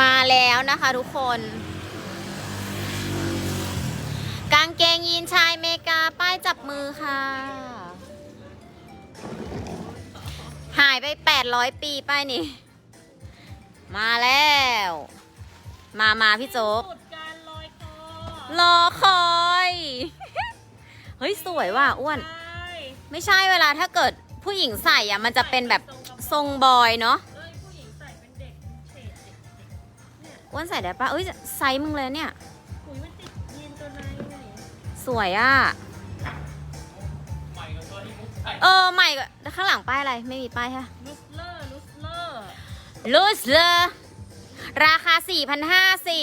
มาแล้วนะคะทุกคน กางเกงยีนชายเมกาป้ายจับมือค่ะ หายไป 800 ปีป้ายนี่ มาแล้ว มามาพี่โจ๊กรอคอย เฮ้ย สวยว่ะอ้วน ไม่ใช่เวลาถ้าเกิดผู้หญิงใส่อะมันจะเป็นแบบทรงบอยเนาะ อ้วนใส่ได้ปะเอ้ยไซส์มึงเลยเนี่ยหุยมันติดยีนตัวในไงสวยอะเออ ใหม่ก็ข้างหลังป้ายอะไร ไม่มีป้ายค่ะลุสเลอร์ลุสเลอร์ลูสเลอร์ราคา 4,500สิ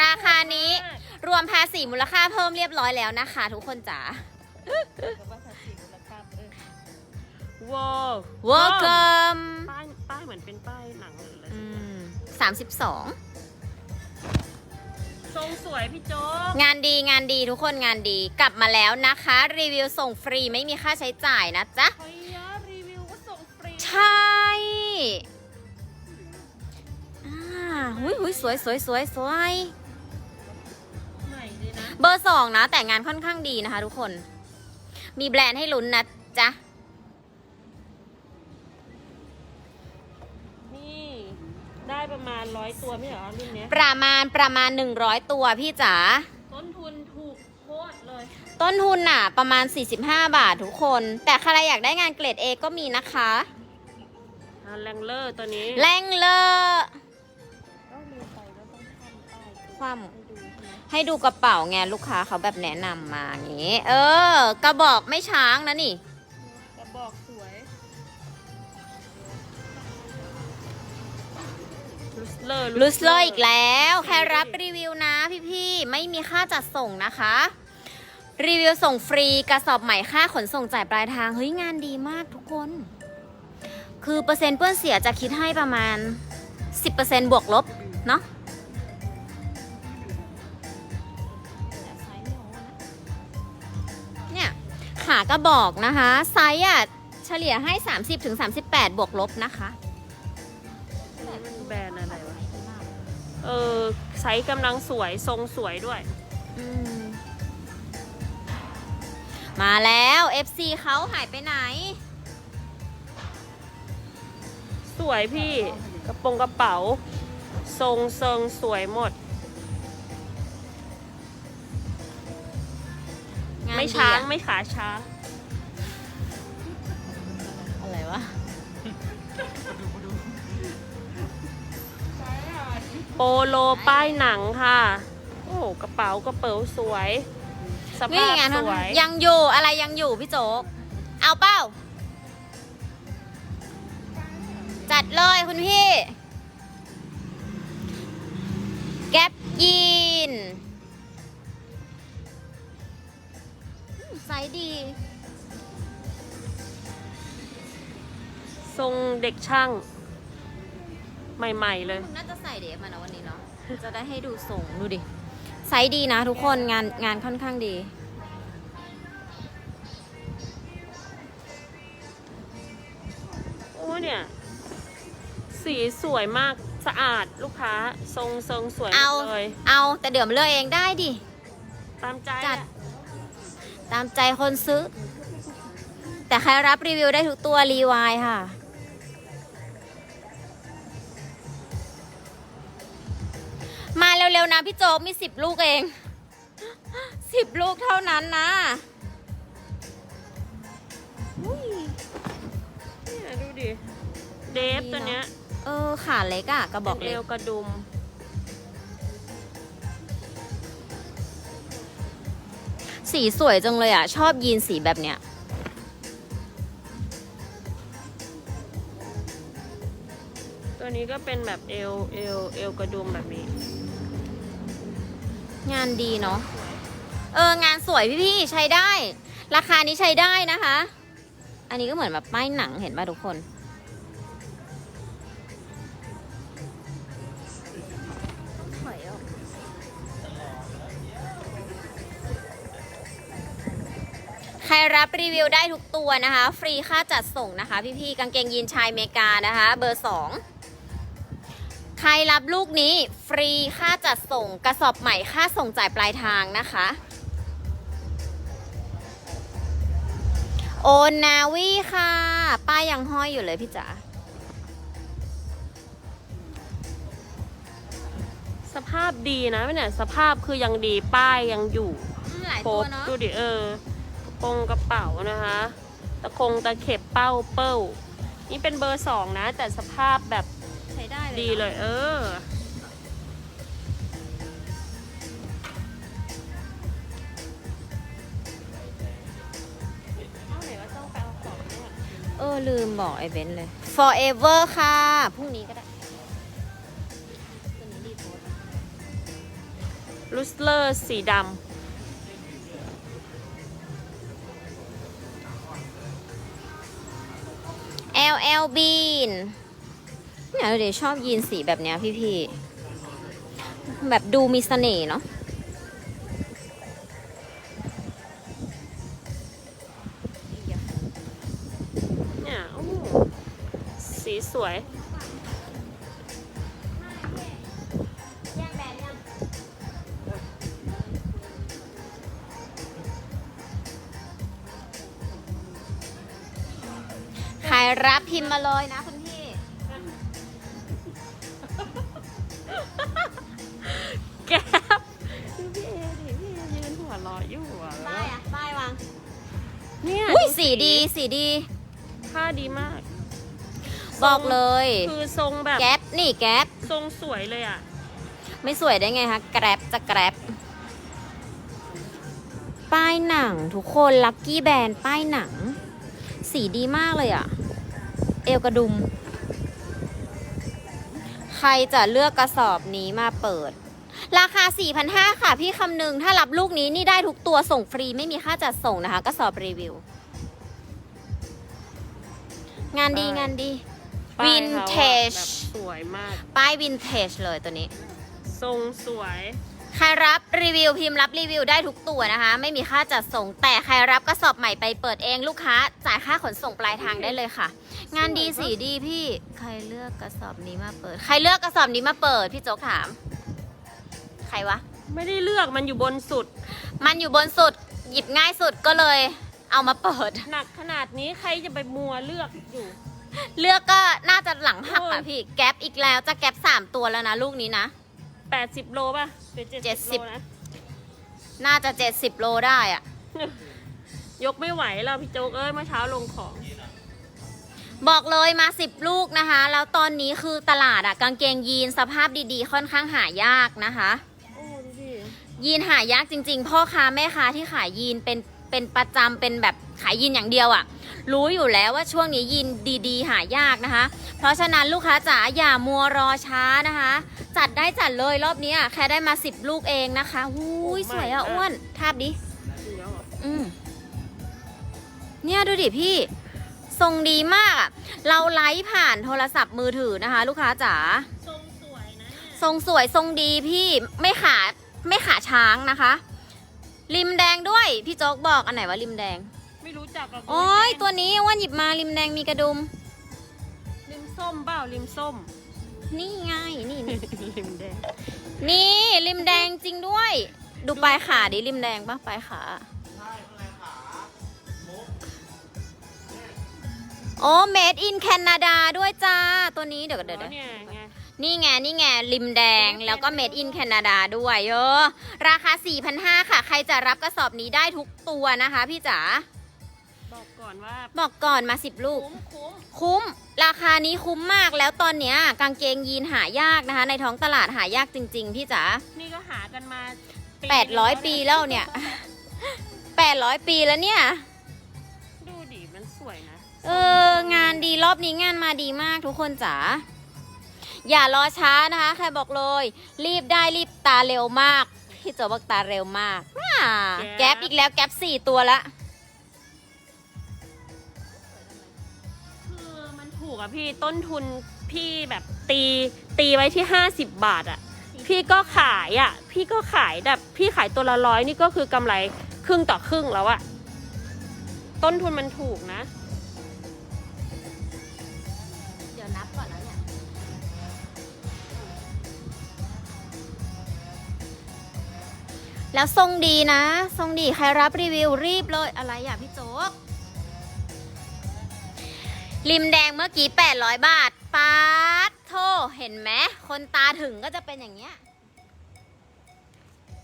ราคานี้ รวมภาษีมูลค่าเพิ่มเรียบร้อยแล้วนะคะ ทุกคนจ๋ากับว่าภาษีมูลค่าเออว้าว welcome ป้ายป้ายเหมือนเป็นป้ายหนัง 32 ทรงสวยพี่โจ๊กงานดีงานดีทุกคนงานดีกลับมาแล้วนะคะ รีวิวส่งฟรีไม่มีค่าใช้จ่ายนะจ๊ะพยารีวิวก็ส่งฟรีใช่อ่าหุยหุยสวยสวยสวยสวย ใหม่ดีนะ เบอร์สองนะแต่งานค่อนข้างดีนะคะทุกคน มีแบรนด์ให้ลุ้นนะจ๊ะ ได้ประมาณร้อยตัวไม่เหรอรุ่นเนี้ยประมาณประมาณ 100 ตัวพี่จ๋า ต้นทุนถูกโคตรเลยต้นทุนน่ะ ประมาณ 45 บาททุกคน แต่ใครอยากได้งานเกรด A ก็มีนะคะ อ่าแรงเลอร์ตัวนี้แรงเลอร์ก็ลืมไปว่าต้องทำป้ายความ ให้ดูใช่ไหมให้ดูกระเป๋าไงลูกค้าเขาแบบแนะนำมาอย่างงี้ เออกระบอกไม่ช้างนะนี่ เลอร์ลูสเลอร์อีกแล้วใครรับรีวิวนะพี่ๆ ไม่มีค่าจัดส่งนะคะ รีวิวส่งฟรีกระสอบใหม่ค่าขนส่งจ่ายปลายทาง เฮ้ย งานดีมากทุกคน คือเปอร์เซ็นต์เปื้อนเสียจะคิดให้ประมาณ 10%บวกลบ เนาะเนี่ยขากระบอกนะคะ ไซส์อะเฉลี่ยให้ 30-38 บวกลบนะคะนี่มันแบรนด์อะไรวะ เออไซส์กำลังสวยทรงสวยด้วยอืมมาแล้ว FC เขาหายไปไหน สวยพี่กระโปรงกระเป๋า ทรงเซิงสวยหมดงานไม่ดีช้างอะไม่ขาช้า ปโลป้ายหนังค่ะ โอ้โหกระเป๋ากระเป๋าสวยสนี่ภาพงานสวยยังอยู่อะไรยังอยู่พี่โจ๊ก เอาเป้า จัดเลยคุณพี่ แก๊ปยีนอืมไซส์ดี ทรงเด็กช่าง ใหม่ ๆ เลย น่าจะใส่ เดฟมานะวันนี้เนาะ จะได้ให้ดูทรงดูดิ ไซส์ดีนะทุกคนงานงานค่อนข้างดี โอ้เนี่ย สีสวยมากสะอาดลูกค้า ทรงทรงสวยหมเอา ดเลย เอาแต่เดี๋ยวมาเลือกเองได้ดิ ตามใจจัดอะตามใจคนซื้อ แต่ใครรับรีวิวได้ทุกตัวรีวายค่ะ เร็วๆนะพี่โจ๊กมีสิบลูกเองสิบลูกเท่านั้นนะอุ้ยเนี่ยดูดิ เดฟตัวเนี้ย เออขาเล็กอะกระบอกเป็นเล็เอกวกระดุม สีสวยจังเลยอะชอบยีนสีแบบเนี้ยตัวนี้ก็เป็นแบบเอวเอวเอวกระดุมแบบนี้ งานดีเนาะ เอองานสวยพี่ๆใช้ได้ ราคานี้ใช้ได้นะคะ อันนี้ก็เหมือนแบบป้ายหนังเห็นป่ะทุกคน ใครรับรีวิวได้ทุกตัวนะคะ ฟรีค่าจัดส่งนะคะ พี่ๆกางเกงยีนชายเมกานะคะ เบอร์สอง ใครรับลูกนี้ฟรีค่าจัดส่งกระสอบใหม่ค่าส่งจ่ายปลายทางนะคะ โอนนาวีค่ะ ป้ายยังห้อยอยู่เลยพี่จ๋าสภาพดีนะเนี่ยสภาพคือยังดีป้ายยังอยู่หลายโพตัวสต์เนาะดูดิเออกระโปรงกระเป๋านะคะ ตะคงตะเข็บเป้าเป้า นี่เป็นเบอร์สองนะ แต่สภาพแบบใช้ได้เลยดีเลย เออเอาไหนว่าต้องไปเอาของเนี่ยเออ ลืมบอกไอ้เบนซ์เลย forever ค่ะ พรุ่งนี้ก็ได้ตัวนี้ดีโพสต์ลูสเลอร์สีด L L Bean เนี่ยเดี๋ยวชอบยีนสีแบบเนี้ยพี่ๆ แบบดูมีเสน่ห์เนาะำเนี่ยโอ้โหสีสวยใครรับพิมพ์มาเลยนะคุณ สีดีสีดี ผ้าดีมาก บอกเลย คือทรงแบบแก๊ปนี่แก๊ปทรงสวยเลยอะ ไม่สวยได้ไงคะแกร็บจะแกร็บป้ายหนังทุกคนลั c กี้แบนป้ายหนัง สีดีมากเลยอะเอวกระดุม ใครจะเลือกกระสอบนี้มาเปิด ราคา 4,500 ค่ะ พี่คำนึง ถ้ารับลูกนี้นี่ได้ทุกตัวส่งฟรีไม่มีค่าจัดส่งนะคะ กระสอบรีวิว งานดีป้ายงานดีป้ายเขาอะ Vintage แบบสวยมาก ป้ายวินเทจเลยตัวนี้ ทรงสวย ใครรับรีวิวพิมพ์รับรีวิวได้ทุกตัวนะคะ ไม่มีค่าจัดส่งแต่ใครรับกระสอบใหม่ไปเปิดเองลูกค้า จ่ายค่าขนส่งปลายทางได้เลยค่ะ งานดีสีดีพี่ใครเลือกกระสอบนี้มาเปิด ใครเลือกกระสอบนี้มาเปิดพี่โจ๊กถาม ใครวะ ไม่ได้เลือกมันอยู่บนสุด มันอยู่บนสุดหยิบง่ายสุดก็เลย เอามาเปิด หนักขนาดนี้ใครจะไปมัวเลือกอยู่ เลือกก็น่าจะหลังหักโอ้อะยพี่ แก๊ปอีกแล้วจะแก๊ปสามตัวแล้วนะลูกนี้นะ 80 โลป่ะหรือเจ็ด70สิโลบนะ น่าจะเจ็ดสิบโลได้อะยกไม่ไหวแล้วพี่โจ๊กเอ้ยเมื่อเช้าลงของ บอกเลยมาสิบลูกนะคะ แล้วตอนนี้คือตลาดอะกางเกงยีนสภาพดีๆ ค่อนข้างหายากนะคะ โอ้ดูดิยีนหายากจริง ๆ พ่อค้าแม่ค้าที่ขายยีนเป็น เป็นประจำเป็นแบบขายยีนอย่างเดียวอะรู้อยู่แล้วว่าช่วงนี้ยีนดีๆ หายากนะคะ เพราะฉะนั้นลูกค้าจ๋าอย่ามัวรอช้านะคะ จัดได้จัดเลยรอบนี้อะแค่ได้มาสิบลูกเองนะคะหูยสวยอะอ้วนทาบดิดูแล้วเหรออืมเนี่ยดูดิพี่ ทรงดีมากอะเราไลฟ์ผ่านโทรศัพท์มือถือนะคะ ลูกค้าจ๋าทรงสวยนะเนี่ยทรงสวยทรงดีพี่ไม่ขาไม่ขาช้างนะคะ ริมแดงด้วย พี่โจ๊กบอกอันไหนว่าริมแดง ไม่รู้จักกับโอ้ยตัวนี้อ้ว่าหยิบมาริมแดงมีกระดุม ริมส้มเปล่าริมส้ม นี่ไงนี่นี่ ริมแดง นี่ริมแดงจริงด้วย ดูปลายขาดิริมแดงปะปลายขา โอ้ made in Canada ด้วยจ้า ตัวนี้เดี๋ยวเดี๋ยวแล้เดี๋ยว เนี่ยไง นี่ไงนี่ไงริมแดงแล้วก็ made in Canada ด้วยเออราคา 4,500 ค่ะ ใครจะรับกระสอบนี้ได้ทุกตัวนะคะพี่จ๋าบอกก่อนว่าบอกก่อนมา 10 ลูก คุ้มคุ้มคุ้ม ราคานี้คุ้มมากแล้วตอนเนี้ยกางเกงยีนหายากนะคะ ในท้องตลาดหายากจริง ๆ พี่จ๋านี่ก็หากันมา800 ปีแล้วเนี่ย 800 ปีแล้วเนี่ย ดูดิมันสวยนะ เออ งานดีรอบนี้งานมาดีมากทุกคนจ๋า อย่ารอช้านะคะใครบอกเลย รีบได้รีบตาเร็วมาก พี่โจบอกตาเร็วมากอ่าแก๊ปอีกแล้วแก๊ปสี่ตัวละ คือมันถูกอะพี่ต้นทุนพี่แบบตีตีไว้ที่ 50 บาทอะพี่ก็ขายอะพี่ก็ขายแบบพี่ขายตัวละร้อยนี่ก็คือกำไรครึ่งต่อครึ่งแล้วอะต้นทุนมันถูกนะ แล้วทรงดีนะ ทรงดีใครรับรีวิวรีบเลยอะไรอะพี่โจ๊ก ริมแดงเมื่อกี้ 800 บาทปาดโทเห็นไหมคนตาถึงก็จะเป็นอย่างเงี้ย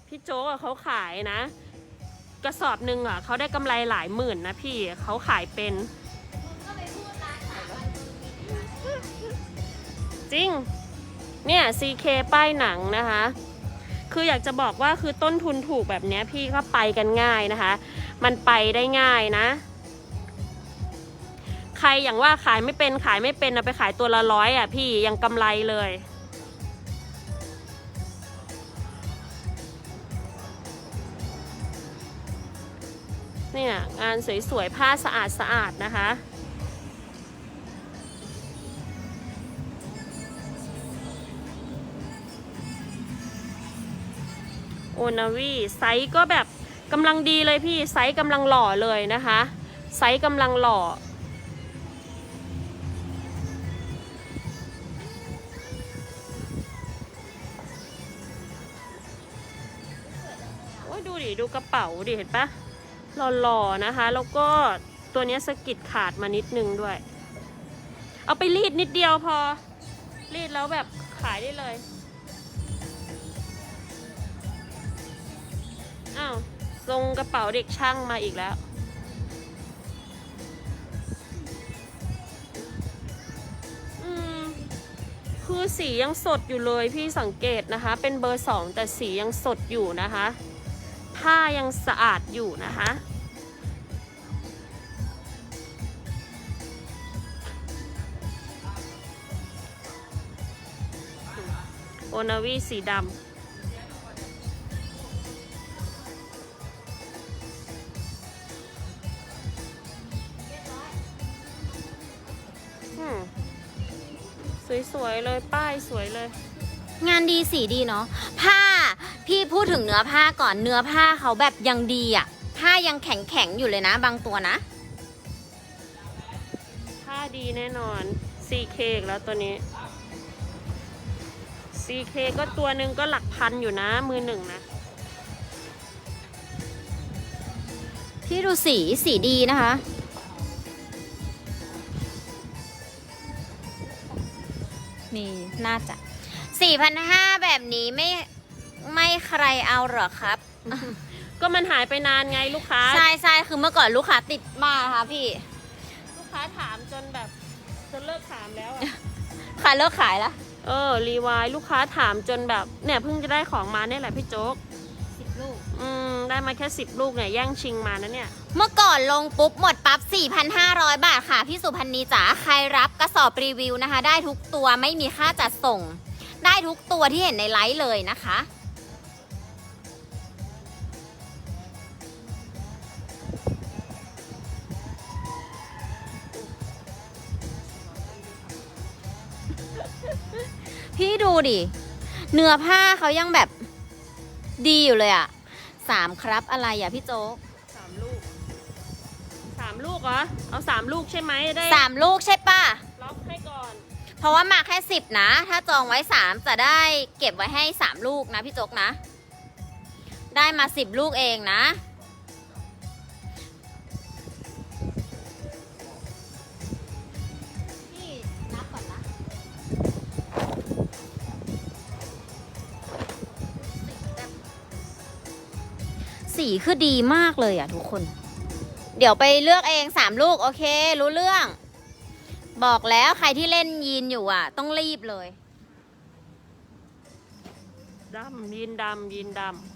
พี่โจ๊กอะเขาขายนะ กระสอบหนึ่งอะเขาได้กำไรหลายหมื่นนะพี่เขาขายเป็น จริง เนี่ย CK ป้ายหนังนะคะ คืออยากจะบอกว่าคือต้นทุนถูกแบบนี้พี่ก็ไปกันง่ายนะคะ มันไปได้ง่ายนะ ใครอย่างว่าขายไม่เป็นขายไม่เป็นเอาไปขายตัวละร้อยอะพี่ยังกำไรเลยเนี่ยงานสวยๆ ผ้าสะอาดสะอาดๆนะคะ โอนาวีไซส์ก็แบบกำลังดีเลยพี่ไซส์กำลังหล่อเลยนะคะ ไซส์กำลังหล่อ โอ้ยดูดิ ดูกระเป๋าดิ เห็นปะหล่อๆนะคะ แล้วก็ตัวนี้สะกิดขาดมานิดนึงด้วย เอาไปรีดนิดเดียวพอ รีดแล้วแบบขายได้เลย อ้าวทรงกระเป๋าเด็กช่างมาอีกแล้ว อืม คือสียังสดอยู่เลยพี่สังเกตนะคะ เป็นเบอร์สองแต่สียังสดอยู่นะคะ ผ้ายังสะอาดอยู่นะคะโอนาวีสีดำ สวยๆเลยป้ายสวยเลย งานดีสีดีเนาะผ้าพี่พูดถึงเนื้อผ้าก่อนเนื้อผ้าเขาแบบยังดีอะผ้ายังแข็งแข็งๆอยู่เลยนะ บางตัวนะ ผ้าดีแน่นอน CK อีกแล้วตัวนี้ CK ก็ตัวหนึ่งก็หลักพันอยู่นะ มือหนึ่งนะพี่ดูสีสีดีนะคะ นี่น่าจะ4,500แบบนี้ไม่ไม่ใครเอาเหรอครับ ก็มันหายไปนานไงลูกค้า ใช่ใช่คือเมื่อก่อนลูกค้าติดมากนะคะพี่ ลูกค้าถามจนแบบจนเลิกถามแล้วอะขายเลิกขายแล้วเออ รีวายลูกค้าถามจนแบบ เนี่ยเพิ่งจะได้ของมาเนี่ยแหละพี่โจ๊กสิบลูกอืม ได้มาแค่สิบลูกเนี่ยแย่งชิงมานะเนี่ย เมื่อก่อนลงปุ๊บหมดปั๊บ 4,500 บาทค่ะ พี่สุพันธ์นีจ๋าใครรับกระสอบรีวิวนะคะ ได้ทุกตัวไม่มีค่าจัดส่ง ได้ทุกตัวที่เห็นในไลฟ์เลยนะคะ พี่ดูดิ เนื้อผ้าเขายังแบบดีอยู่เลยอะ สามครับอะไรอะพี่โจ๊กสามลูกสามลูกเหรอ เอาสามลูกใช่ไหมได้สามลูกใช่ปะล็อกให้ก่อน เพราะว่ามาแค่สิบนะ ถ้าจองไว้สามจะได้เก็บไว้ให้สามลูกนะพี่โจ๊กนะ ได้มาสิบลูกเองนะ สีคือดีมากเลยอะทุกคน เดี๋ยวไปเลือกเองสามลูก โอเค รู้เรื่อง บอกแล้วใครที่เล่นยีนอยู่อะ ต้องรีบเลย ดำยีนดำยีนดำ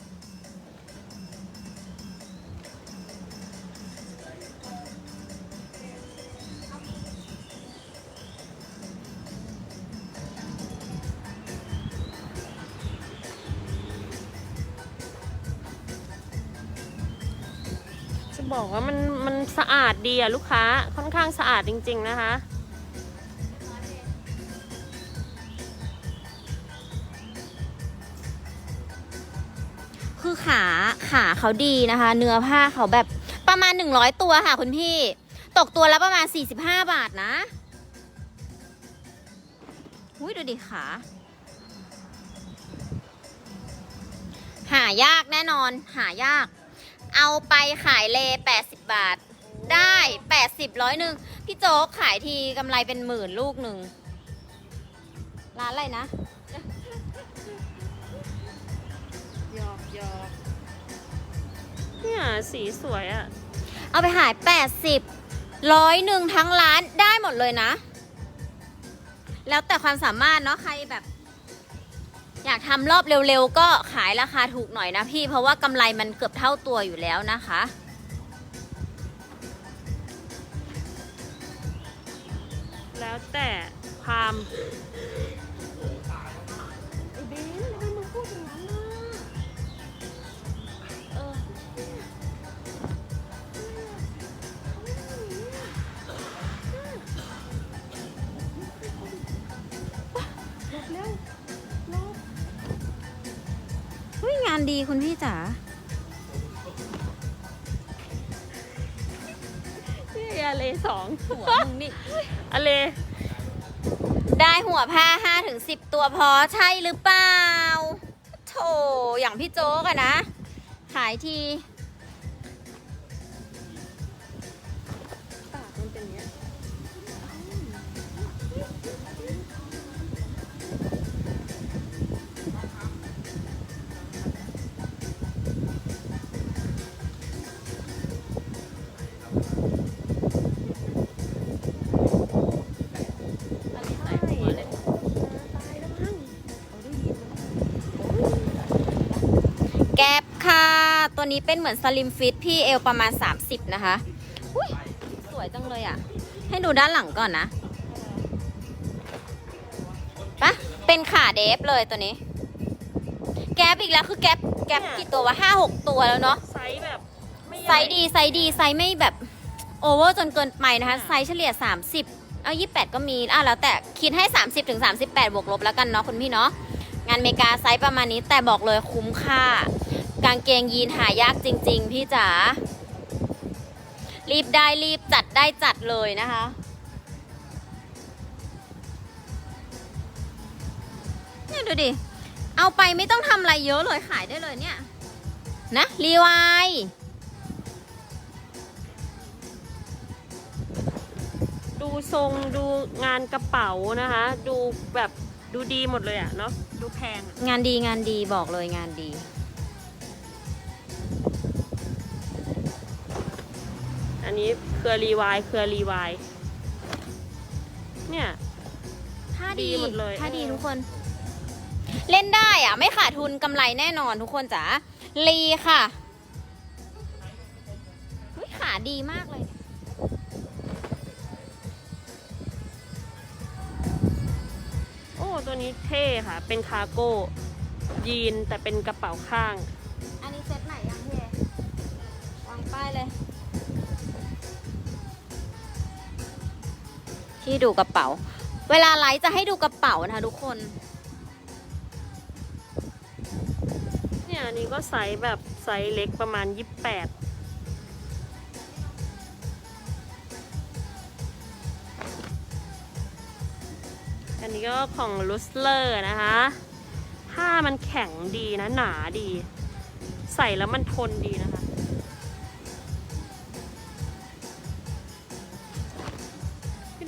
บอกว่ามันมันสะอาดดีอะลูกค้าค่อนข้างสะอาดจริง ๆ นะคะ คือขาขาเขาดีนะคะ เนื้อผ้าเขาแบบประมาณ 100 ตัวค่ะคุณพี่ ตกตัวละประมาณ 45 บาทนะอุ้ยดูดิขาหายากแน่นอน หายาก เอาไปขายเล 80 บาท ได้ 80ร้อยหนึ่งพี่โจ๊กขายทีกำไรเป็นหมื่นลูกหนึ่งร้านอะไรนะยอกยอกเนี่ยสีสวยอะเอาไปขาย 80ร้อยหนึ่งทั้งร้านได้หมดเลยนะ แล้วแต่ความสามารถเนาะใครแบบ อยากทำรอบเร็วๆ ก็ขายราคาถูกหน่อยนะพี่ เพราะว่ากำไรมันเกือบเท่าตัวอยู่แล้วนะคะ แล้วแต่ความานดีคุณพี่จ๋านี่อะเลสองหัวมึงนี่อะเล ได้หัวผ้า5ถึง10ตัวพอใช่หรือเปล่า โถอย่างพี่โจ๊กอะนะ ขายที ค่ะ ตัวนี้เป็นเหมือนสลิมฟิตพี่เอวประมาณ 30 นะคะอุ้ยสวยจังเลยอะ่ะ ให้ดูด้านหลังก่อนนะปะเป็นขาเดฟเลยตัวนี้ แก๊ปอีกแล้วคือแก๊ปแก๊ปกี่ตัววะห้าหกตัวแล้วเนาะ ไซส์แบบไม่ใหญ่ไซส์ดีไซส์ดีไซส์ไม่แบบโอเวอร์จนเกินไปนะคะ ไซส์เฉลี่ย 30 เอา28 ก็มีอะแล้วแต่คิดให้ 30ถึง38 บวกลบแล้วกันเนาะคุณพี่เนาะ งานอเมริกาไซส์ประมาณนี้แต่บอกเลยคุ้มค่า กางเกงยีนหายากจริง ๆ พี่จ๋า รีบได้รีบจัดได้จัดเลยนะคะ เนี่ยดูดิ เอาไปไม่ต้องทำอะไรเยอะเลยขายได้เลยเนี่ย นะรีวายดูทรงดูงานกระเป๋านะคะ ดูแบบดูดีหมดเลยอะเนาะดูแพงอะงานดีงานดีบอกเลยงานดี อันนี้เครือรีวายเครือรีวายเนี่ย ถ้าดีดีหมดเลยถ้าดีเออ ทุกคน เล่นได้อะไม่ขาดทุนกำไรแน่นอนทุกคนจ๋าลีค่ะอุ๊ยขาดีมากเลย โอ้ตัวนี้เท่ค่ะ เป็นคาร์โก้ยีนแต่เป็นกระเป๋าข้าง อันนี้เซตไหนยังพี่วางป้ายเลย ที่ดูกระเป๋า เวลาไลฟ์จะให้ดูกระเป๋านะคะทุกคน เนี่ยอันนี้ก็ไซส์แบบไซส์เล็กประมาณ 28อันนี้ก็ของลุสเลอร์นะคะ ผ้ามันแข็งดีนะ หนาดี ใส่แล้วมันทนดีนะคะ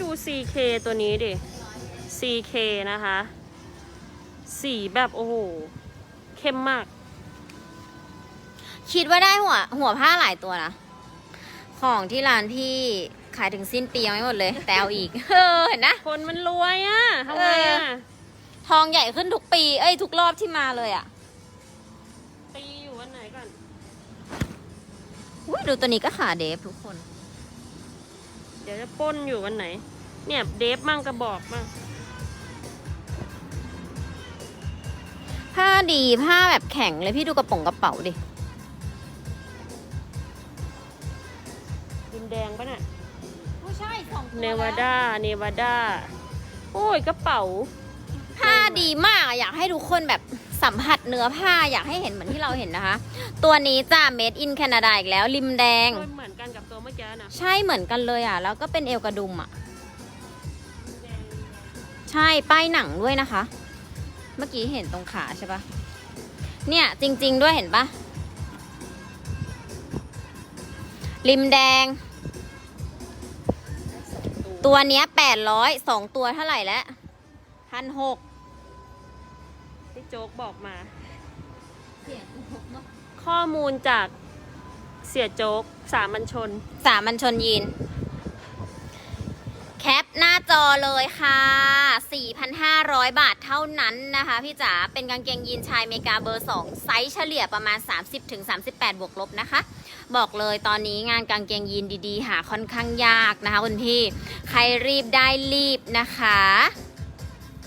ดู CK ตัวนี้ดิ CK นะคะ สีแบบโอ้โห เข้มมาก คิดว่าได้หัว หัวผ้าหลายตัวนะ ของที่ร้านพี่ขายถึงสิ้นปียังไม่หมดเลย แต่เอาอีก เออเห็นนะ คนมันรวยอะ่ะทำไงอะ่ะ ทองใหญ่ขึ้นทุกปี เอ้ย ทุกรอบที่มาเลยอะ่ะ ตีอยู่วันไหนก่อน อุ๊ยดูตัวนี้ก็ขาเดฟทุกคนเดี๋ยวจะปล้นอยู่วันไหน เนี่ยเดฟมั่งกระบอกมั่งผ้าดีผ้าแบบแข็งเลยพี่ดูกระป๋องกระเป๋าดิดินแดงปะเนี่ยไม่ใช่สองเนวาดาเนวาดา โอ้ยกระเป๋าผ้าดีมากอะอยากให้ทุกคนแบบ สัมผัสเนื้อผ้าอยากให้เห็นเหมือนที่เราเห็นนะคะ ตัวนี้จ้า made in Canada อีกแล้วริมแดง เหมือนกันกับตัวเมื่อกี้นะใช่เหมือนกันเลยอะ แล้วก็เป็นเอวกระดุมอะแดงใช่ป้ายหนังด้วยนะคะ เมื่อกี้เห็นตรงขาใช่ปะเนี่ยจริง ๆ ด้วยเห็นปะริมแดง ตัวเนี้ยแปดร้อยสองตัวเท่าไหร่แล้วพันหกพี่ โจ๊กบอกมาข้อมูลจากเสียโจ๊กสามัญชน สามัญชนยีน แคปหน้าจอเลยค่ะ 4,500 บาทเท่านั้นนะคะ พี่จ๋า เป็นกางเกงยีนชายเมกาเบอร์ 2 ไซส์เฉลี่ยประมาณ 30-38 บวกลบนะคะ บอกเลยตอนนี้งานกางเกงยีนดีๆ หาค่อนข้างยากนะคะคุณพี่ ใครรีบได้รีบนะคะ